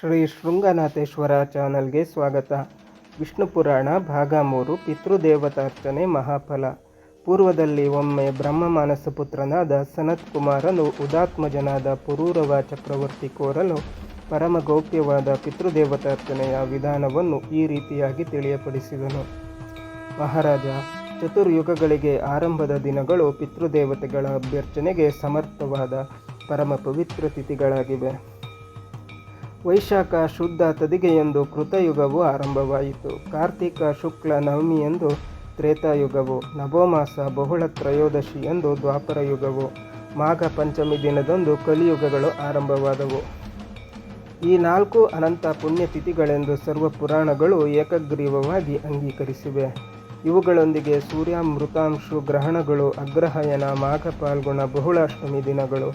ಶ್ರೀ ಶೃಂಗನಾಥೇಶ್ವರ ಚಾನಲ್ಗೆ ಸ್ವಾಗತ. ವಿಷ್ಣು ಪುರಾಣ, ಭಾಗ ಮೂರು, ಪಿತೃದೇವತಾರ್ಚನೆ, ಮಹಾಫಲ. ಪೂರ್ವದಲ್ಲಿ ಒಮ್ಮೆ ಬ್ರಹ್ಮ ಮಾನಸ ಪುತ್ರನಾದ ಸನತ್ ಕುಮಾರನು ಉದಾತ್ಮಜನಾದ ಪುರೂರವ ಚಕ್ರವರ್ತಿ ಕೋರಲು ಪರಮ ಗೌಪ್ಯವಾದ ಪಿತೃದೇವತಾರ್ಚನೆಯ ವಿಧಾನವನ್ನು ಈ ರೀತಿಯಾಗಿ ತಿಳಿಯಪಡಿಸಿದನು. ಮಹಾರಾಜ, ಚತುರ್ಯುಗಗಳಿಗೆ ಆರಂಭದ ದಿನಗಳು ಪಿತೃದೇವತೆಗಳ ಅಭ್ಯರ್ಚನೆಗೆ ಸಮರ್ಥವಾದ ಪರಮ ಪವಿತ್ರ ತಿಥಿಗಳಾಗಿವೆ. ವೈಶಾಖ ಶುದ್ಧ ತದಿಗೆಯೆಂದು ಕೃತಯುಗವು ಆರಂಭವಾಯಿತು. ಕಾರ್ತಿಕ ಶುಕ್ಲ ನವಮಿಯೆಂದು ತ್ರೇತಾಯುಗವು, ನವೋಮಾಸ ಬಹುಳ ತ್ರಯೋದಶಿ ಎಂದು ದ್ವಾಪರ ಯುಗವು ಮಾಘ ಪಂಚಮಿ ದಿನದಂದು ಕಲಿಯುಗಗಳು ಆರಂಭವಾದವು. ಈ ನಾಲ್ಕು ಅನಂತ ಪುಣ್ಯತಿಥಿಗಳೆಂದು ಸರ್ವ ಪುರಾಣಗಳು ಏಕಗ್ರೀವವಾಗಿ ಅಂಗೀಕರಿಸಿವೆ. ಇವುಗಳೊಂದಿಗೆ ಸೂರ್ಯ ಮೃತಾಂಶು ಗ್ರಹಣಗಳು ಅಗ್ರಹಾಯಣ ಮಾಘ ಪಾಲ್ಗುಣ ಬಹುಳಾಷ್ಟಮಿ ದಿನಗಳು,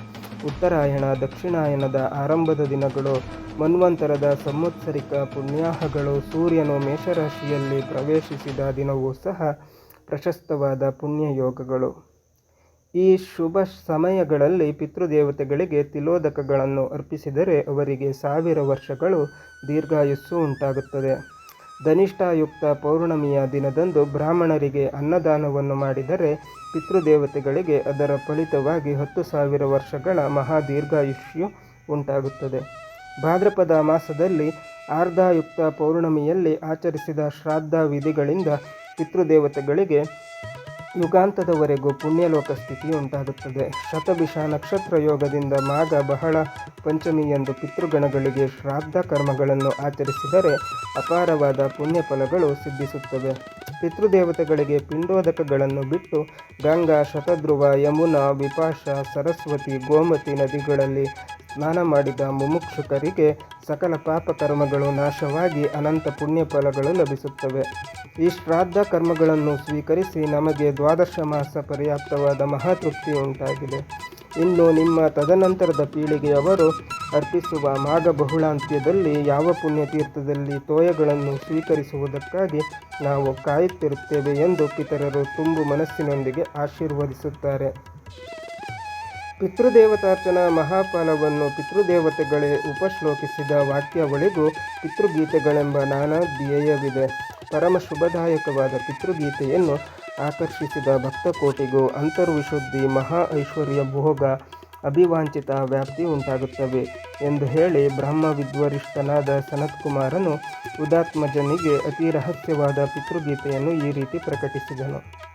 ಉತ್ತರಾಯಣ, ದಕ್ಷಿಣಾಯನದ ಆರಂಭದ ದಿನಗಳು, ಮನ್ವಂತರದ ಸಂವತ್ಸರಿಕ ಪುಣ್ಯಾಹಗಳು, ಸೂರ್ಯನು ಮೇಷರಾಶಿಯಲ್ಲಿ ಪ್ರವೇಶಿಸಿದ ದಿನವೂ ಸಹ ಪ್ರಶಸ್ತವಾದ ಪುಣ್ಯಯೋಗಗಳು. ಈ ಶುಭ ಸಮಯಗಳಲ್ಲಿ ಪಿತೃದೇವತೆಗಳಿಗೆ ತಿಲೋದಕಗಳನ್ನು ಅರ್ಪಿಸಿದರೆ ಅವರಿಗೆ ಸಾವಿರ ವರ್ಷಗಳು ದೀರ್ಘಾಯುಸ್ಸು ಉಂಟಾಗುತ್ತದೆ. ಧನಿಷ್ಠಾಯುಕ್ತ ಪೌರ್ಣಮಿಯ ದಿನದಂದು ಬ್ರಾಹ್ಮಣರಿಗೆ ಅನ್ನದಾನವನ್ನು ಮಾಡಿದರೆ ಪಿತೃದೇವತೆಗಳಿಗೆ ಅದರ ಫಲಿತವಾಗಿ ಹತ್ತು ಸಾವಿರ ವರ್ಷಗಳ ಮಹಾದೀರ್ಘಾಯುಷ್ಯು ಉಂಟಾಗುತ್ತದೆ. ಭಾದ್ರಪದ ಮಾಸದಲ್ಲಿ ಆರ್ಧಾಯುಕ್ತ ಪೌರ್ಣಮಿಯಲ್ಲಿ ಆಚರಿಸಿದ ಶ್ರಾದ್ದ ವಿಧಿಗಳಿಂದ ಪಿತೃದೇವತೆಗಳಿಗೆ ಯುಗಾಂತದವರೆಗೂ ಪುಣ್ಯಲೋಕ ಸ್ಥಿತಿ ಉಂಟಾಗುತ್ತದೆ ಶತಭಿಷ ನಕ್ಷತ್ರ ಯೋಗದಿಂದ ಮಾಘ ಬಹಳ ಪಂಚಮಿಯಂದು ಪಿತೃಗಣಗಳಿಗೆ ಶ್ರಾದ್ದ ಕರ್ಮಗಳನ್ನು ಆಚರಿಸಿದರೆ ಅಪಾರವಾದ ಪುಣ್ಯ ಫಲಗಳು ಸಿದ್ಧಿಸುತ್ತವೆ. ಪಿತೃದೇವತೆಗಳಿಗೆ ಪಿಂಡೋದಕಗಳನ್ನು ಬಿಟ್ಟು ಗಂಗಾ, ಶತಧ್ರುವ, ಯಮುನಾ, ವಿಪಾಶ, ಸರಸ್ವತಿ, ಗೋಮತಿ ನದಿಗಳಲ್ಲಿ ಸ್ನಾನ ಮಾಡಿದ ಮುಮುಕ್ಷುಕರಿಗೆ ಸಕಲ ಪಾಪಕರ್ಮಗಳು ನಾಶವಾಗಿ ಅನಂತ ಪುಣ್ಯ ಫಲಗಳು ಲಭಿಸುತ್ತವೆ. ಈ ಶ್ರಾದ್ದ ಕರ್ಮಗಳನ್ನು ಸ್ವೀಕರಿಸಿ ನಮಗೆ ದ್ವಾದಶ ಮಾಸ ಪರ್ಯಾಪ್ತವಾದ ಮಹಾತೃಪ್ತಿ ಉಂಟಾಗಿದೆ. ಇನ್ನು ನಿಮ್ಮ ತದನಂತರದ ಪೀಳಿಗೆಯವರು ಅರ್ಪಿಸುವ ಮಾಘ ಬಹುಳಾಂತ್ಯದಲ್ಲಿ ಯಾವ ಪುಣ್ಯತೀರ್ಥದಲ್ಲಿ ತೋಯಗಳನ್ನು ಸ್ವೀಕರಿಸುವುದಕ್ಕಾಗಿ ನಾವು ಕಾಯುತ್ತಿರುತ್ತೇವೆ ಎಂದು ಪಿತರರು ತುಂಬು ಮನಸ್ಸಿನೊಂದಿಗೆ ಆಶೀರ್ವದಿಸುತ್ತಾರೆ. ಪಿತೃದೇವತಾರ್ಚನಾ ಮಹಾಫಲವನ್ನು ಪಿತೃದೇವತೆಗಳೇ ಉಪಶ್ಲೋಕಿಸಿದ ವಾಕ್ಯಾವಳಿಗೂ ಪಿತೃಗೀತೆಗಳೆಂಬ ನಾನಾ ಧ್ಯೇಯವಿದೆ. ಪರಮ ಶುಭದಾಯಕವಾದ ಪಿತೃಗೀತೆಯನ್ನು ಆಕರ್ಷಿಸಿದ ಭಕ್ತಕೋಟಿಗೂ ಅಂತರ್ವಿಶುದ್ಧಿ ಮಹಾ ಐಶ್ವರ್ಯ ಭೋಗ ಅಭಿವಾಂಚಿತ ವ್ಯಾಪ್ತಿ ಉಂಟಾಗುತ್ತವೆ ಎಂದು ಹೇಳಿ ಬ್ರಹ್ಮ ವಿದ್ವರಿಷ್ಠನಾದ ಸನತ್ಕುಮಾರನು ಉದಾತ್ಮಜನಿಗೆ ಅತಿ ರಹಸ್ಯವಾದ ಪಿತೃಗೀತೆಯನ್ನು ಈ ರೀತಿ ಪ್ರಕಟಿಸಿದನು.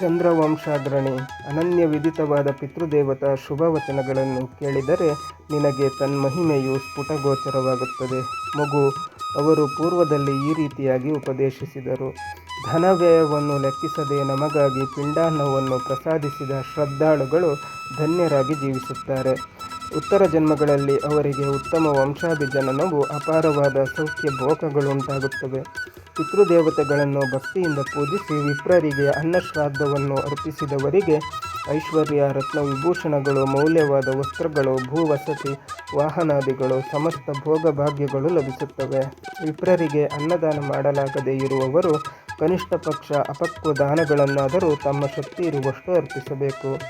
ಚಂದ್ರವಂಶಾಗ್ರಣಿ ಅನನ್ಯ ವಿದಿತವಾದ ಪಿತೃದೇವತಾ ಶುಭವಚನಗಳನ್ನು ಕೇಳಿದರೆ ನಿನಗೆ ತನ್ಮಹಿಮೆಯು ಸ್ಫುಟಗೋಚರವಾಗುತ್ತದೆ. ಮಗು, ಅವರು ಪೂರ್ವದಲ್ಲಿ ಈ ರೀತಿಯಾಗಿ ಉಪದೇಶಿಸಿದರು. ಧನವ್ಯಯವನ್ನು ಲೆಕ್ಕಿಸದೆ ನಮಗಾಗಿ ಪಿಂಡಾನ್ನವನ್ನು ಪ್ರಸಾದಿಸಿದ ಶ್ರದ್ಧಾಳುಗಳು ಧನ್ಯರಾಗಿ ಜೀವಿಸುತ್ತಾರೆ. ಉತ್ತರ ಜನ್ಮಗಳಲ್ಲಿ ಅವರಿಗೆ ಉತ್ತಮ ವಂಶಾಭಿಜನನವು ಅಪಾರವಾದ ಸೌಖ್ಯ ಭೋಗಗಳುಂಟಾಗುತ್ತವೆ. ಪಿತೃದೇವತೆಗಳನ್ನು ಭಕ್ತಿಯಿಂದ ಪೂಜಿಸಿ ವಿಪ್ರರಿಗೆ ಅನ್ನಶ್ರಾದ್ದವನ್ನು ಅರ್ಪಿಸಿದವರಿಗೆ ಐಶ್ವರ್ಯ ರತ್ನ ವಿಭೂಷಣಗಳು ಮೌಲ್ಯವಾದ ವಸ್ತ್ರಗಳು, ಭೂವಸತಿ, ವಾಹನಾದಿಗಳು, ಸಮಸ್ತ ಭೋಗಭಾಗ್ಯಗಳು ಲಭಿಸುತ್ತವೆ. ವಿಪ್ರರಿಗೆ ಅನ್ನದಾನ ಮಾಡಲಾಗದೇ ಇರುವವರು ಕನಿಷ್ಠ ಪಕ್ಷ ಅಪಕ್ವ ದಾನಗಳನ್ನಾದರೂ ತಮ್ಮ ಶಕ್ತಿ ಇರುವಷ್ಟು ಅರ್ಪಿಸಬೇಕು.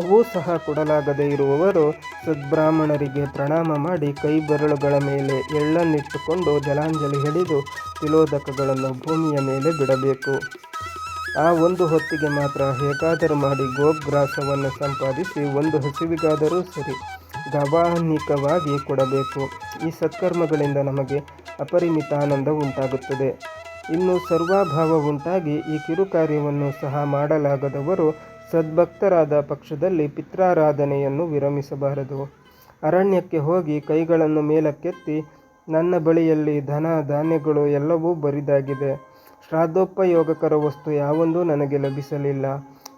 ಅವೂ ಸಹ ಕೊಡಲಾಗದೆ ಇರುವವರು ಸದ್ಬ್ರಾಹ್ಮಣರಿಗೆ ಪ್ರಣಾಮ ಮಾಡಿ ಕೈ ಬೆರಳುಗಳ ಮೇಲೆ ಎಳ್ಳನ್ನಿಟ್ಟುಕೊಂಡು ಜಲಾಂಜಲಿ ಹಿಡಿದು ತಿಲೋದಕಗಳನ್ನು ಭೂಮಿಯ ಮೇಲೆ ಬಿಡಬೇಕು. ಆ ಒಂದು ಹೊತ್ತಿಗೆ ಮಾತ್ರ ಹೇಗಾದರೂ ಮಾಡಿ ಗೋಗ್ರಾಸವನ್ನು ಸಂಪಾದಿಸಿ ಒಂದು ಹಸಿವಿಗಾದರೂ ಸರಿ ಗವಾನಿಕವಾಗಿ ಕೊಡಬೇಕು. ಈ ಸತ್ಕರ್ಮಗಳಿಂದ ನಮಗೆ ಅಪರಿಮಿತ ಆನಂದ ಉಂಟಾಗುತ್ತದೆ. ಇನ್ನು ಸರ್ವಾಭಾವ ಉಂಟಾಗಿ ಈ ಕಿರು ಕಾರ್ಯವನ್ನು ಸಹ ಮಾಡಲಾಗದವರು ಸದ್ಭಕ್ತರಾದ ಪಕ್ಷದಲ್ಲಿ ಪಿತ್ರಾರಾಧನೆಯನ್ನು ವಿರಮಿಸಬಾರದು. ಅರಣ್ಯಕ್ಕೆ ಹೋಗಿ ಕೈಗಳನ್ನು ಮೇಲಕ್ಕೆತ್ತಿ, ನನ್ನ ಬಳಿಯಲ್ಲಿ ಧನ, ಧಾನ್ಯಗಳು ಎಲ್ಲವೂ ಬರಿದಾಗಿದೆ. ಶ್ರಾದ್ದೋಪಯೋಗಕರ ವಸ್ತು ಯಾವೊಂದೂ ನನಗೆ ಲಭಿಸಲಿಲ್ಲ.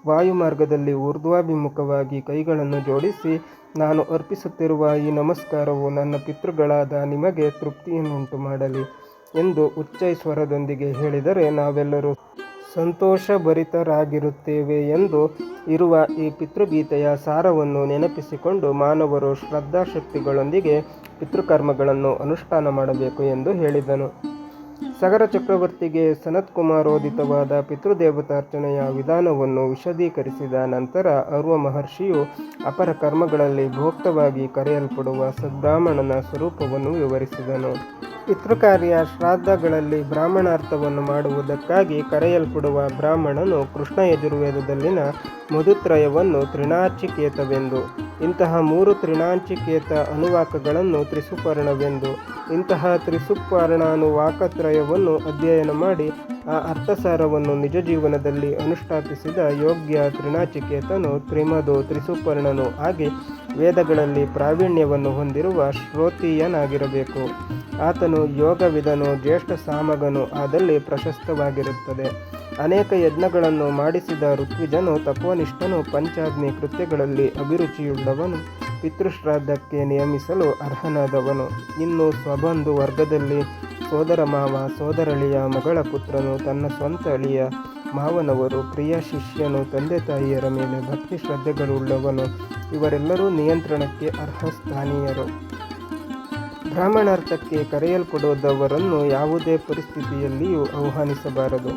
ವಾಯುಮಾರ್ಗದಲ್ಲಿ ಊರ್ಧ್ವಾಭಿಮುಖವಾಗಿ ಕೈಗಳನ್ನು ಜೋಡಿಸಿ ನಾನು ಅರ್ಪಿಸುತ್ತಿರುವ ಈ ನಮಸ್ಕಾರವು ನನ್ನ ಪಿತೃಗಳಾದ ನಿಮಗೆ ತೃಪ್ತಿಯನ್ನುಂಟು ಮಾಡಲಿ ಎಂದು ಉಚ್ಚೈ ಸ್ವರದೊಂದಿಗೆ ಹೇಳಿದರೆ ನಾವೆಲ್ಲರೂ ಸಂತೋಷಭರಿತರಾಗಿರುತ್ತೇವೆ ಎಂದು ಇರುವ ಈ ಪಿತೃಗೀತೆಯ ಸಾರವನ್ನು ನೆನಪಿಸಿಕೊಂಡು ಮಾನವರು ಶ್ರದ್ಧಾಶಕ್ತಿಗಳೊಂದಿಗೆ ಪಿತೃಕರ್ಮಗಳನ್ನು ಅನುಷ್ಠಾನ ಮಾಡಬೇಕು ಎಂದು ಹೇಳಿದನು. ಸಗರ ಚಕ್ರವರ್ತಿಗೆ ಸನತ್ಕುಮಾರೋದಿತವಾದ ಪಿತೃದೇವತಾರ್ಚನೆಯ ವಿಧಾನವನ್ನು ವಿಶದೀಕರಿಸಿದ ನಂತರ ಅರ್ವ ಮಹರ್ಷಿಯು ಅಪರ ಕರ್ಮಗಳಲ್ಲಿ ಭೋಕ್ತವಾಗಿ ಕರೆಯಲ್ಪಡುವ ಸದ್ಬ್ರಾಹ್ಮಣನ ಸ್ವರೂಪವನ್ನು ವಿವರಿಸಿದನು. ಪಿತೃಕಾರ್ಯ ಶ್ರಾದ್ದಗಳಲ್ಲಿ ಬ್ರಾಹ್ಮಣಾರ್ಥವನ್ನು ಮಾಡುವುದಕ್ಕಾಗಿ ಕರೆಯಲ್ಪಡುವ ಬ್ರಾಹ್ಮಣನು ಕೃಷ್ಣ ಯಜುರ್ವೇದದಲ್ಲಿನ ಮಧುತ್ರಯವನ್ನು ತ್ರಿಣಾಚಿಕೇತವೆಂದು, ಇಂತಹ ಮೂರು ತ್ರಿಣಾಂಚಿಕೇತ ಅನುವಾಕಗಳನ್ನು ತ್ರಿಸುಪರ್ಣವೆಂದು, ಇಂತಹ ತ್ರಿಸುಪರ್ಣಾನುವಾಕತ್ರಯವನ್ನು ಅಧ್ಯಯನ ಮಾಡಿ ಆ ಅರ್ಥಸಾರವನ್ನು ನಿಜ ಜೀವನದಲ್ಲಿ ಅನುಷ್ಠಾಪಿಸಿದ ಯೋಗ್ಯ ತ್ರಿನಾಚಿಕೇತನು ತ್ರಿಮದು ತ್ರಿಸುಪರ್ಣನು ಆಗಿ ವೇದಗಳಲ್ಲಿ ಪ್ರಾವೀಣ್ಯವನ್ನು ಹೊಂದಿರುವ ಶ್ರೋತೀಯನಾಗಿರಬೇಕು. ಆತನು ಯೋಗವಿದನು, ಜ್ಯೇಷ್ಠ ಸಾಮಗನು, ಆದಲ್ಲಿ ಪ್ರಶಸ್ತವಾಗಿರುತ್ತದೆ. ಅನೇಕ ಯಜ್ಞಗಳನ್ನು ಮಾಡಿಸಿದ ಋತ್ವಿಜನು ತಪೋನಿಷ್ಠನು, ಪಂಚಾಗ್ನಿ ಕೃತ್ಯಗಳಲ್ಲಿ ಅಭಿರುಚಿಯುಳ್ಳವನು, ಪಿತೃಶ್ರಾದ್ದಕ್ಕೆ ನಿಯಮಿಸಲು ಅರ್ಹನಾದವನು. ಇನ್ನು ಸ್ವಬಂಧು ವರ್ಗದಲ್ಲಿ ಸೋದರ ಮಾವ, ಸೋದರಳಿಯ ಮಗಳ ಪುತ್ರನು ತನ್ನ ಸ್ವಂತ ಅಳಿಯ ಮಾವನವರು, ಪ್ರಿಯ ಶಿಷ್ಯನು ತಂದೆ ತಾಯಿಯರ ಮೇಲೆ ಭಕ್ತಿ ಶ್ರದ್ಧೆಗಳುಳ್ಳವನು. ಇವರೆಲ್ಲರೂ ನಿಯಂತ್ರಣಕ್ಕೆ ಅರ್ಹ ಸ್ಥಾನೀಯರು ಬ್ರಾಹ್ಮಣಾರ್ಥಕ್ಕೆ ಕರೆಯಲ್ಪಡುವುದವರನ್ನು ಯಾವುದೇ ಪರಿಸ್ಥಿತಿಯಲ್ಲಿಯೂ ಆಹ್ವಾನಿಸಬಾರದು.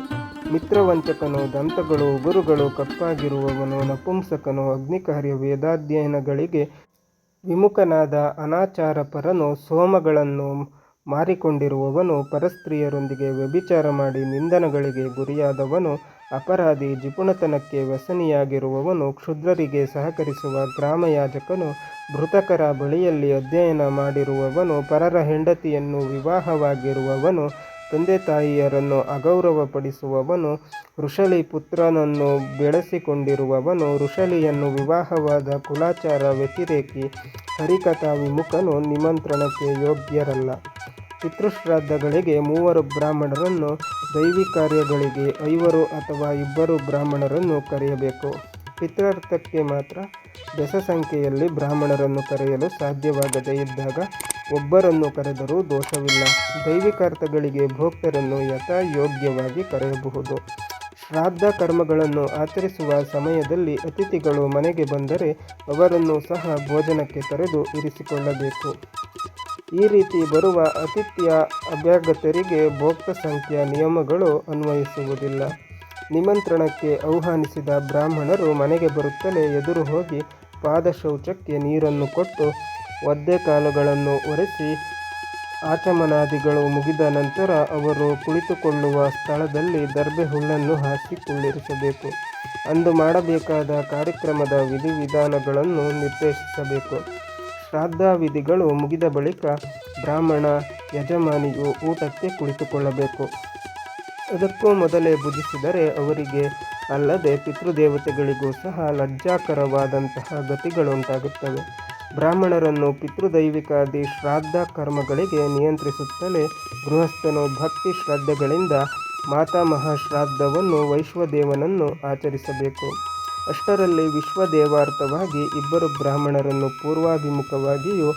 ಮಿತ್ರವಂಚಕನು, ದಂತಗಳು, ಉಗುರುಗಳು ಕಪ್ಪಾಗಿರುವವನು, ನಪುಂಸಕನು, ಅಗ್ನಿಕಾರ್ಯ, ವೇದಾಧ್ಯಯನಗಳಿಗೆ ವಿಮುಖನಾದ ಅನಾಚಾರಪರನು ಸೋಮಗಳನ್ನು ಮಾರಿಕೊಂಡಿರುವವನು ಪರಸ್ತ್ರೀಯರೊಂದಿಗೆ ವ್ಯಭಿಚಾರ ಮಾಡಿ ನಿಂದನಗಳಿಗೆ ಗುರಿಯಾದವನು ಅಪರಾಧಿ ಜಿಪುಣತನಕ್ಕೆ ವ್ಯಸನಿಯಾಗಿರುವವನು ಕ್ಷುದ್ರರಿಗೆ ಸಹಕರಿಸುವ ಗ್ರಾಮಯಾಜಕನು ಮೃತಕರ ಬಳಿಯಲ್ಲಿ ಅಧ್ಯಯನ ಮಾಡಿರುವವನು ಪರರ ಹೆಂಡತಿಯನ್ನು ವಿವಾಹವಾಗಿರುವವನು ತಂದೆ ತಾಯಿಯರನ್ನು ಅಗೌರವಪಡಿಸುವವನು ಋಷಲಿ ಪುತ್ರನನ್ನು ಬೆಳೆಸಿಕೊಂಡಿರುವವನು ಋಷಲಿಯನ್ನು ವಿವಾಹವಾದ ಕುಲಾಚಾರ ವ್ಯತಿರೇಕಿ ಹರಿಕಥಾ ವಿಮುಖನು ನಿಮಂತ್ರಣಕ್ಕೆ ಯೋಗ್ಯರಲ್ಲ. ಪಿತೃಶ್ರಾದ್ದಗಳಿಗೆ ಮೂವರು ಬ್ರಾಹ್ಮಣರನ್ನು ದೈವಿ ಕಾರ್ಯಗಳಿಗೆ ಐವರು ಅಥವಾ ಇಬ್ಬರು ಬ್ರಾಹ್ಮಣರನ್ನು ಕರೆಯಬೇಕು. ಪಿತೃರ್ಥಕ್ಕೆ ಮಾತ್ರ ಬೆಸ ಸಂಖ್ಯೆಯಲ್ಲಿ ಬ್ರಾಹ್ಮಣರನ್ನು ಕರೆಯಲು ಸಾಧ್ಯವಾಗದೇ ಇದ್ದಾಗ ಒಬ್ಬರನ್ನು ಕರೆದರೂ ದೋಷವಿಲ್ಲ. ದೈವಿಕಾರ್ಥಗಳಿಗೆ ಭೋಕ್ತರನ್ನು ಯಥಾಯೋಗ್ಯವಾಗಿ ಕರೆಯಬಹುದು. ಶ್ರಾದ್ದ ಕರ್ಮಗಳನ್ನು ಆಚರಿಸುವ ಸಮಯದಲ್ಲಿ ಅತಿಥಿಗಳು ಮನೆಗೆ ಬಂದರೆ ಅವರನ್ನು ಸಹ ಭೋಜನಕ್ಕೆ ಕರೆದು ಇರಿಸಿಕೊಳ್ಳಬೇಕು. ಈ ರೀತಿ ಬರುವ ಅತಿಥ್ಯ ಅಭ್ಯಾಗತರಿಗೆ ಭೋಕ್ತ ಸಂಖ್ಯೆಯ ನಿಯಮಗಳು ಅನ್ವಯಿಸುವುದಿಲ್ಲ. ನಿಮಂತ್ರಣಕ್ಕೆ ಆಹ್ವಾನಿಸಿದ ಬ್ರಾಹ್ಮಣರು ಮನೆಗೆ ಬರುತ್ತಲೇ ಎದುರು ಹೋಗಿ ಪಾದಶೌಚಕ್ಕೆ ನೀರನ್ನು ಕೊಟ್ಟು ಒದ್ದೆ ಕಾಲುಗಳನ್ನು ಒರೆಸಿ ಆಚಮನಾದಿಗಳು ಮುಗಿದ ನಂತರ ಅವರು ಕುಳಿತುಕೊಳ್ಳುವ ಸ್ಥಳದಲ್ಲಿ ದರ್ಬೆ ಹುಲ್ಲನ್ನು ಹಾಸಿ ಕುಳ್ಳಿರಿಸಬೇಕು ಅಂದು ಮಾಡಬೇಕಾದ ಕಾರ್ಯಕ್ರಮದ ವಿಧಿವಿಧಾನಗಳನ್ನು ನಿರ್ದೇಶಿಸಬೇಕು. ಶ್ರಾದ್ದ ವಿಧಿಗಳು ಮುಗಿದ ಬಳಿಕ ಬ್ರಾಹ್ಮಣ ಯಜಮಾನಿಯು ಊಟಕ್ಕೆ ಕುಳಿತುಕೊಳ್ಳಬೇಕು. ಅದಕ್ಕೂ ಮೊದಲೇ ಭುಜಿಸಿದರೆ ಅವರಿಗೆ ಅಲ್ಲದೆ ಪಿತೃದೇವತೆಗಳಿಗೂ ಸಹ ಲಜ್ಜಾಕರವಾದಂತಹ ಗತಿಗಳುಂಟಾಗುತ್ತವೆ. ಬ್ರಾಹ್ಮಣರನ್ನು ಪಿತೃದೈವಿಕಾದಿ ಶ್ರಾದ್ದ ಕರ್ಮಗಳಿಗೆ ನಿಯಂತ್ರಿಸುತ್ತಲೇ ಗೃಹಸ್ಥನು ಭಕ್ತಿ ಶ್ರದ್ಧೆಗಳಿಂದ ಮಾತಾಮಹ ಶ್ರಾದ್ದವನ್ನು ವೈಶ್ವದೇವನನ್ನು ಆಚರಿಸಬೇಕು. ಅಷ್ಟರಲ್ಲಿ ವಿಶ್ವದೇವಾರ್ಥವಾಗಿ ಇಬ್ಬರು ಬ್ರಾಹ್ಮಣರನ್ನು ಪೂರ್ವಾಭಿಮುಖವಾಗಿಯೂ,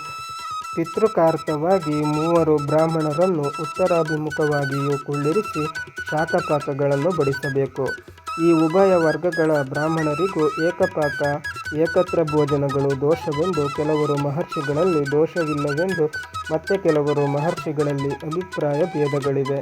ಪಿತೃಕಾರ್ಥವಾಗಿ ಮೂವರು ಬ್ರಾಹ್ಮಣರನ್ನು ಉತ್ತರಾಭಿಮುಖವಾಗಿಯೂ ಕುಳ್ಳಿರಿಸಿ ಶಾಖಪಾಕಗಳನ್ನು ಬಡಿಸಬೇಕು. ಈ ಉಭಯ ವರ್ಗಗಳ ಬ್ರಾಹ್ಮಣರಿಗೂ ಏಕಪಾಕ, ಏಕತ್ರ ಭೋಜನಗಳು ದೋಷವೆಂದು ಕೆಲವರು ಮಹರ್ಷಿಗಳಲ್ಲಿ ದೋಷವಿಲ್ಲವೆಂದು ಮತ್ತೆ ಕೆಲವರು ಮಹರ್ಷಿಗಳಲ್ಲಿ ಅಭಿಪ್ರಾಯ ಭೇದಗಳಿವೆ.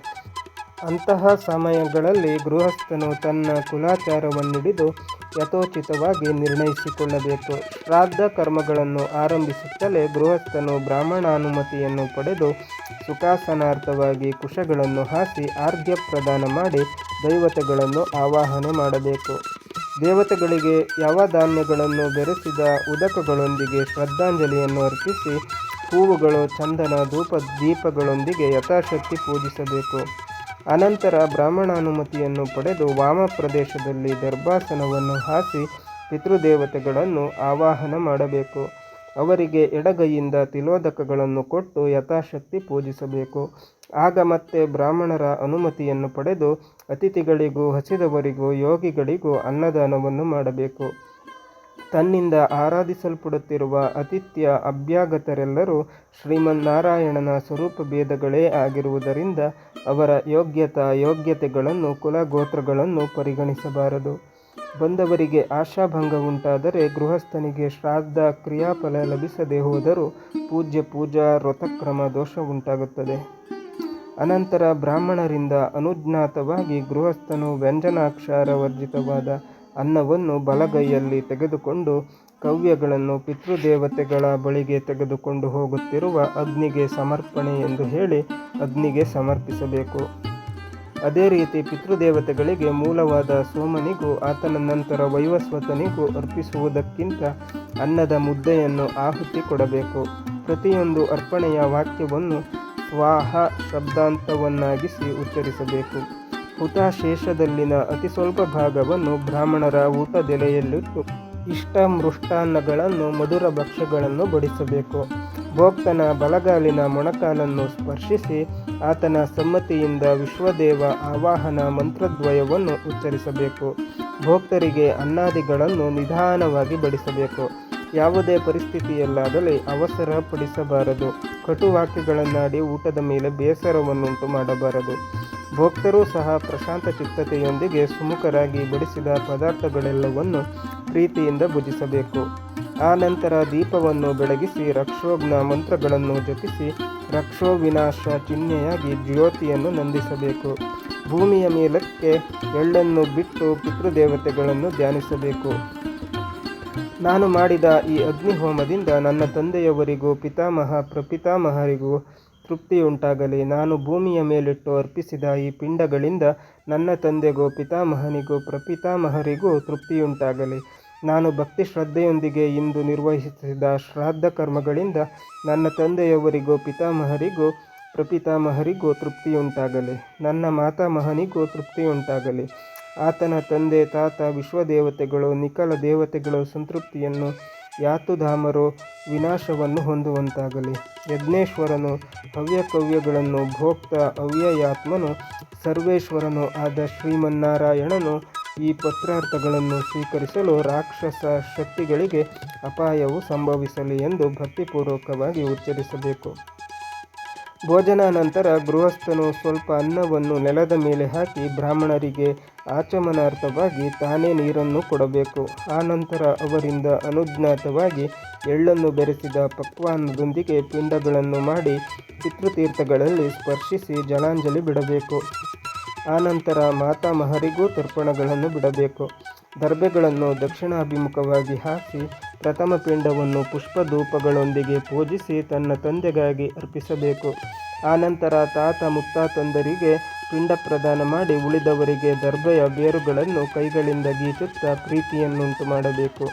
ಅಂತಹ ಸಮಯಗಳಲ್ಲಿ ಗೃಹಸ್ಥನು ತನ್ನ ಕುಲಾಚಾರವನ್ನಿಡಿದು ಯಥೋಚಿತವಾಗಿ ನಿರ್ಣಯಿಸಿಕೊಳ್ಳಬೇಕು. ಶ್ರಾದ್ದ ಕರ್ಮಗಳನ್ನು ಆರಂಭಿಸುತ್ತಲೇ ಗೃಹಸ್ಥನು ಬ್ರಾಹ್ಮಣಾನುಮತಿಯನ್ನು ಪಡೆದು ಸುಖಾಸನಾರ್ಥವಾಗಿ ಕುಶಗಳನ್ನು ಹಾಸಿ ಆರ್ಘ್ಯ ಪ್ರದಾನ ಮಾಡಿ ದೈವತೆಗಳನ್ನು ಆವಾಹನೆ ಮಾಡಬೇಕು. ದೇವತೆಗಳಿಗೆ ಯಾವ ಧಾನ್ಯಗಳನ್ನು ಬೆರೆಸಿದ ಉದಕಗಳೊಂದಿಗೆ ಶ್ರದ್ಧಾಂಜಲಿಯನ್ನು ಅರ್ಪಿಸಿ ಹೂವುಗಳು, ಚಂದನ, ಧೂಪ, ದೀಪಗಳೊಂದಿಗೆ ಯಥಾಶಕ್ತಿ ಪೂಜಿಸಬೇಕು. ಅನಂತರ ಬ್ರಾಹ್ಮಣಾನುಮತಿಯನ್ನು ಪಡೆದು ವಾಮ ಪ್ರದೇಶದಲ್ಲಿ ದರ್ಭಾಸನವನ್ನು ಹಾಸಿ ಪಿತೃದೇವತೆಗಳನ್ನು ಆವಾಹನ ಮಾಡಬೇಕು. ಅವರಿಗೆ ಎಡಗೈಯಿಂದ ತಿಲೋದಕಗಳನ್ನು ಕೊಟ್ಟು ಯಥಾಶಕ್ತಿ ಪೂಜಿಸಬೇಕು. ಆಗ ಮತ್ತೆ ಬ್ರಾಹ್ಮಣರ ಅನುಮತಿಯನ್ನು ಪಡೆದು ಅತಿಥಿಗಳಿಗೂ ಹಸಿದವರಿಗೂ ಯೋಗಿಗಳಿಗೂ ಅನ್ನದಾನವನ್ನು ಮಾಡಬೇಕು. ತನ್ನಿಂದ ಆರಾಧಿಸಲ್ಪಡುತ್ತಿರುವ ಅತಿಥ್ಯ ಅಭ್ಯಾಗತರೆಲ್ಲರೂ ಶ್ರೀಮನ್ನಾರಾಯಣನ ಸ್ವರೂಪ ಭೇದಗಳೇ ಆಗಿರುವುದರಿಂದ ಅವರ ಯೋಗ್ಯತಾ ಯೋಗ್ಯತೆಗಳನ್ನು ಕುಲ ಗೋತ್ರಗಳನ್ನು ಪರಿಗಣಿಸಬಾರದು. ಬಂದವರಿಗೆ ಆಶಾಭಂಗ ಉಂಟಾದರೆ ಗೃಹಸ್ಥನಿಗೆ ಶ್ರಾದ್ದ ಕ್ರಿಯಾಫಲ ಲಭಿಸದೆ ಹೋದರೂ ಪೂಜ್ಯ ಪೂಜಾ ವ್ರತಕ್ರಮ ದೋಷ ಉಂಟಾಗುತ್ತದೆ. ಅನಂತರ ಬ್ರಾಹ್ಮಣರಿಂದ ಅನುಜ್ಞಾತವಾಗಿ ಗೃಹಸ್ಥನು ವ್ಯಂಜನಾಕ್ಷಾರ ವರ್ಜಿತವಾದ ಅನ್ನವನ್ನು ಬಲಗೈಯಲ್ಲಿ ತೆಗೆದುಕೊಂಡು ಕವ್ಯಗಳನ್ನು ಪಿತೃದೇವತೆಗಳ ಬಳಿಗೆ ತೆಗೆದುಕೊಂಡು ಹೋಗುತ್ತಿರುವ ಅಗ್ನಿಗೆ ಸಮರ್ಪಣೆ ಎಂದು ಹೇಳಿ ಅಗ್ನಿಗೆ ಸಮರ್ಪಿಸಬೇಕು. ಅದೇ ರೀತಿ ಪಿತೃದೇವತೆಗಳಿಗೆ ಮೂಲವಾದ ಸೋಮನಿಗೂ ಆತನ ನಂತರ ವೈವಸ್ವತನಿಗೂ ಅರ್ಪಿಸುವುದಕ್ಕಿಂತ ಅನ್ನದ ಮುದ್ದೆಯನ್ನು ಆಹುತಿ ಕೊಡಬೇಕು. ಪ್ರತಿಯೊಂದು ಅರ್ಪಣೆಯ ವಾಕ್ಯವನ್ನು ಸ್ವಾಹ ಶಬ್ದಾಂತವನ್ನಾಗಿಸಿ ಉಚ್ಚರಿಸಬೇಕು. ಹುತಾಶೇಷದಲ್ಲಿನ ಅತಿ ಸ್ವಲ್ಪ ಭಾಗವನ್ನು ಬ್ರಾಹ್ಮಣರ ಊಟದೆಲೆಯಲ್ಲಿಟ್ಟು ಇಷ್ಟ ಮೃಷ್ಟಾನ್ನಗಳನ್ನು ಮಧುರ ಭಕ್ಷ್ಯಗಳನ್ನು ಬಡಿಸಬೇಕು. ಭೋಕ್ತನ ಬಲಗಾಲಿನ ಮೊಣಕಾಲನ್ನು ಸ್ಪರ್ಶಿಸಿ ಆತನ ಸಮ್ಮತಿಯಿಂದ ವಿಶ್ವದೇವ ಆವಾಹನ ಮಂತ್ರದ್ವಯವನ್ನು ಉಚ್ಚರಿಸಬೇಕು. ಭೋಕ್ತರಿಗೆ ಅನ್ನಾದಿಗಳನ್ನು ನಿಧಾನವಾಗಿ ಬಡಿಸಬೇಕು. ಯಾವುದೇ ಪರಿಸ್ಥಿತಿಯಲ್ಲಾಗಲಿ ಅವಸರ ಪಡಿಸಬಾರದು ಕಟುವಾಕ್ಯಗಳನ್ನಾಡಿ ಊಟದ ಮೇಲೆ ಬೇಸರವನ್ನುಂಟು ಮಾಡಬಾರದು. ಭೋಕ್ತರೂ ಸಹ ಪ್ರಶಾಂತ ಚಿತ್ತತೆಯೊಂದಿಗೆ ಸುಮುಖರಾಗಿ ಬಡಿಸಿದ ಪದಾರ್ಥಗಳೆಲ್ಲವನ್ನು ಪ್ರೀತಿಯಿಂದ ಭುಜಿಸಬೇಕು. ಆ ನಂತರ ದೀಪವನ್ನು ಬೆಳಗಿಸಿ ರಕ್ಷೋಗ್ನ ಮಂತ್ರಗಳನ್ನು ಜಪಿಸಿ ರಕ್ಷೋ ವಿನಾಶ ಚಿಹ್ನೆಯಾಗಿ ಜ್ಯೋತಿಯನ್ನು ನಂದಿಸಬೇಕು. ಭೂಮಿಯ ಮೇಲಕ್ಕೆ ಎಳ್ಳನ್ನು ಬಿಟ್ಟು ಪಿತೃದೇವತೆಗಳನ್ನು ಧ್ಯಾನಿಸಬೇಕು. ನಾನು ಮಾಡಿದ ಈ ಅಗ್ನಿಹೋಮದಿಂದ ನನ್ನ ತಂದೆಯವರಿಗೂ ಪಿತಾಮಹ ಪ್ರಪಿತಾಮಹರಿಗೂ ತೃಪ್ತಿಯುಂಟಾಗಲಿ. ನಾನು ಭೂಮಿಯ ಮೇಲಿಟ್ಟು ಅರ್ಪಿಸಿದ ಈ ಪಿಂಡಗಳಿಂದ ನನ್ನ ತಂದೆಗೂ ಪಿತಾಮಹನಿಗೂ ಪ್ರಪಿತಾಮಹರಿಗೂ ತೃಪ್ತಿಯುಂಟಾಗಲಿ. ನಾನು ಭಕ್ತಿ ಶ್ರದ್ಧೆಯೊಂದಿಗೆ ಇಂದು ನಿರ್ವಹಿಸಿದ ಶ್ರಾದ್ದ ಕರ್ಮಗಳಿಂದ ನನ್ನ ತಂದೆಯವರಿಗೂ ಪಿತಾಮಹರಿಗೂ ಪ್ರಪಿತಾಮಹರಿಗೂ ತೃಪ್ತಿಯುಂಟಾಗಲಿ. ನನ್ನ ಮಾತಾಮಹನಿಗೂ ತೃಪ್ತಿಯುಂಟಾಗಲಿ. ಆತನ ತಂದೆ, ತಾತ, ವಿಶ್ವದೇವತೆಗಳು, ನಿಖಲ ದೇವತೆಗಳು ಸಂತೃಪ್ತಿಯನ್ನು ಯಾತುಧಾಮರು ವಿನಾಶವನ್ನು ಹೊಂದುವಂತಾಗಲಿ. ಯಜ್ಞೇಶ್ವರನು ಹವ್ಯಕವ್ಯಗಳನ್ನು ಭೋಕ್ತ ಅವ್ಯಯಾತ್ಮನು ಸರ್ವೇಶ್ವರನು ಆದ ಶ್ರೀಮನ್ನಾರಾಯಣನು ಈ ಪತ್ರಾರ್ಥಗಳನ್ನು ಸ್ವೀಕರಿಸಲು ರಾಕ್ಷಸ ಶಕ್ತಿಗಳಿಗೆ ಅಪಾಯವು ಸಂಭವಿಸಲಿ ಎಂದು ಭಕ್ತಿಪೂರ್ವಕವಾಗಿ ಉಚ್ಚರಿಸಬೇಕು. ಭೋಜನಾನಂತರ ಗೃಹಸ್ಥನು ಸ್ವಲ್ಪ ಅನ್ನವನ್ನು ನೆಲದ ಮೇಲೆ ಹಾಕಿ ಬ್ರಾಹ್ಮಣರಿಗೆ ಆಚಮನಾರ್ಥವಾಗಿ ತಾನೇ ನೀರನ್ನು ಕೊಡಬೇಕು. ಆನಂತರ ಅವರಿಂದ ಅನುಜ್ಞಾತವಾಗಿ ಎಳ್ಳನ್ನು ಬೆರೆಸಿದ ಪಕ್ವಾನದೊಂದಿಗೆ ಪಿಂಡಗಳನ್ನು ಮಾಡಿ ಪಿತೃತೀರ್ಥಗಳಲ್ಲಿ ಸ್ಪರ್ಶಿಸಿ ಜಲಾಂಜಲಿ ಬಿಡಬೇಕು. ಆನಂತರ ಮಾತಾಮಹರಿಗೂ ತರ್ಪಣಗಳನ್ನು ಬಿಡಬೇಕು. ದರ್ಬೆಗಳನ್ನು ದಕ್ಷಿಣಾಭಿಮುಖವಾಗಿ ಹಾಕಿ ಪ್ರಥಮ ಪಿಂಡವನ್ನು ಪುಷ್ಪಧೂಪಗಳೊಂದಿಗೆ ಪೂಜಿಸಿ ತನ್ನ ತಂದೆಗಾಗಿ ಅರ್ಪಿಸಬೇಕು. ಆನಂತರ ತಾತ ಮುತ್ತಾತಂದರಿಗೆ ಪಿಂಡ ಪ್ರದಾನ ಮಾಡಿ ಉಳಿದವರಿಗೆ ದರ್ಬೆಯ ಬೇರುಗಳನ್ನು ಕೈಗಳಿಂದ ಗೀಚುತ್ತಾ ಪ್ರೀತಿಯನ್ನುಂಟು ಮಾಡಬೇಕು.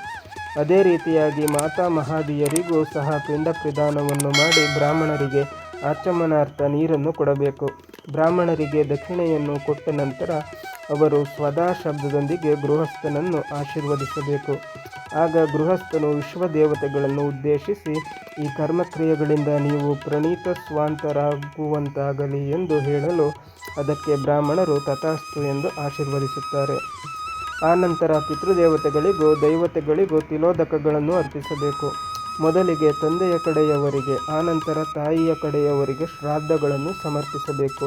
ಅದೇ ರೀತಿಯಾಗಿ ಮಾತಾ ಮಹಾದಿಯರಿಗೂ ಸಹ ಪಿಂಡ ಪ್ರದಾನವನ್ನು ಮಾಡಿ ಬ್ರಾಹ್ಮಣರಿಗೆ ಆಚಮನಾರ್ಥ ನೀರನ್ನು ಕೊಡಬೇಕು. ಬ್ರಾಹ್ಮಣರಿಗೆ ದಕ್ಷಿಣೆಯನ್ನು ಕೊಟ್ಟ ನಂತರ ಅವರು ಸ್ವದಾ ಶಬ್ದದೊಂದಿಗೆ ಗೃಹಸ್ಥನನ್ನು ಆಶೀರ್ವದಿಸಬೇಕು. ಆಗ ಗೃಹಸ್ಥನು ವಿಶ್ವದೇವತೆಗಳನ್ನು ಉದ್ದೇಶಿಸಿ, ಈ ಕರ್ಮಕ್ರಿಯೆಗಳಿಂದ ನೀವು ಪ್ರಣೀತ ಸ್ವಾಂತರಾಗುವಂತಾಗಲಿ ಎಂದು ಹೇಳಲು ಅದಕ್ಕೆ ಬ್ರಾಹ್ಮಣರು ತಥಾಸ್ತು ಎಂದು ಆಶೀರ್ವದಿಸುತ್ತಾರೆ. ಆನಂತರ ಪಿತೃದೇವತೆಗಳಿಗೂ ದೈವತೆಗಳಿಗೂ ತಿಲೋದಕಗಳನ್ನು ಅರ್ಪಿಸಬೇಕು. ಮೊದಲಿಗೆ ತಂದೆಯ ಕಡೆಯವರಿಗೆ ಆನಂತರ ತಾಯಿಯ ಕಡೆಯವರಿಗೆ ಶ್ರಾದ್ದಗಳನ್ನು ಸಮರ್ಪಿಸಬೇಕು.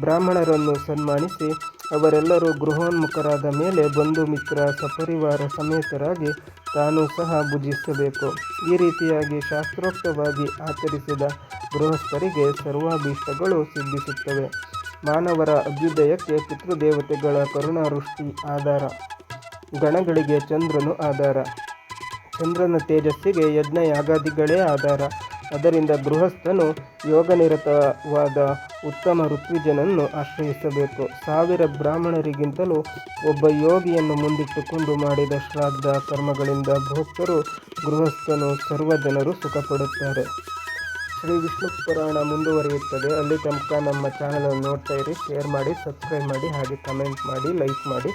ಬ್ರಾಹ್ಮಣರನ್ನು ಸನ್ಮಾನಿಸಿ ಅವರೆಲ್ಲರೂ ಗೃಹೋನ್ಮುಖರಾದ ಮೇಲೆ ಬಂಧು ಮಿತ್ರ ಸಪರಿವಾರ ಸಮೇತರಾಗಿ ತಾನು ಸಹ ಭುಜಿಸಬೇಕು. ಈ ರೀತಿಯಾಗಿ ಶಾಸ್ತ್ರೋಕ್ತವಾಗಿ ಆಚರಿಸಿದ ಗೃಹಸ್ಥರಿಗೆ ಸರ್ವಾಭೀಷ್ಟಗಳು ಸಿದ್ಧಿಸುತ್ತವೆ. ಮಾನವರ ಅಭ್ಯುದಯಕ್ಕೆ ಪಿತೃದೇವತೆಗಳ ಕರುಣಾವೃಷ್ಟಿ ಆಧಾರ. ಗಣಗಳಿಗೆ ಚಂದ್ರನು ಆಧಾರ. ಚಂದ್ರನ ತೇಜಸ್ಸಿಗೆ ಯಜ್ಞ ಯಾಗಾದಿಗಳೇ ಆಧಾರ. ಅದರಿಂದ ಗೃಹಸ್ಥನು ಯೋಗನಿರತವಾದ ಉತ್ತಮ ಋತ್ವಿಜನನ್ನು ಆಶ್ರಯಿಸಬೇಕು. ಸಾವಿರ ಬ್ರಾಹ್ಮಣರಿಗಿಂತಲೂ ಒಬ್ಬ ಯೋಗಿಯನ್ನು ಮುಂದಿಟ್ಟುಕೊಂಡು ಮಾಡಿದ ಶ್ರಾದ್ದ ಕರ್ಮಗಳಿಂದ ಭೋಕ್ತರು ಗೃಹಸ್ಥನು ಸರ್ವ ಜನರು ಸುಖಪಡುತ್ತಾರೆ. ಶ್ರೀ ವಿಷ್ಣು ಪುರಾಣ ಮುಂದುವರಿಯುತ್ತದೆ. ಅಲ್ಲಿ ತನಕ ನಮ್ಮ ಚಾನಲನ್ನು ನೋಡ್ತಾ ಇರಿ. ಶೇರ್ ಮಾಡಿ, ಸಬ್ಸ್ಕ್ರೈಬ್ ಮಾಡಿ, ಹಾಗೆ ಕಮೆಂಟ್ ಮಾಡಿ, ಲೈಕ್ ಮಾಡಿ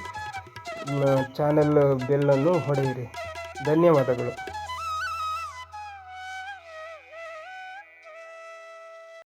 ಚಾನಲ್ ಬೆಲ್ಲನ್ನು ಹೊಡೆಯಿರಿ. ಧನ್ಯವಾದಗಳು.